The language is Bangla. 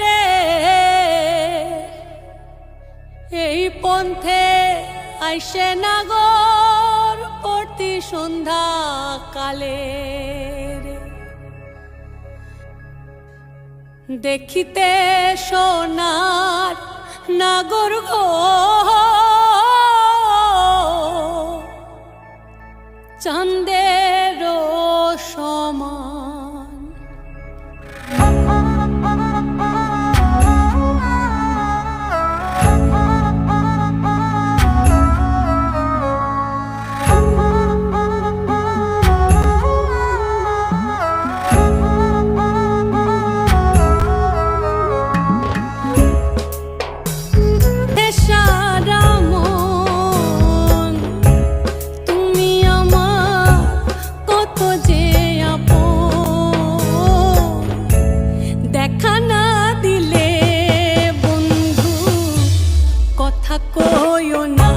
রে। এই পন্থে আইসে নাগর প্রতি সন্ধ্যা কালে দেখিতে সোনার নাগর গো। চান্দের সময় ¡Hasta la!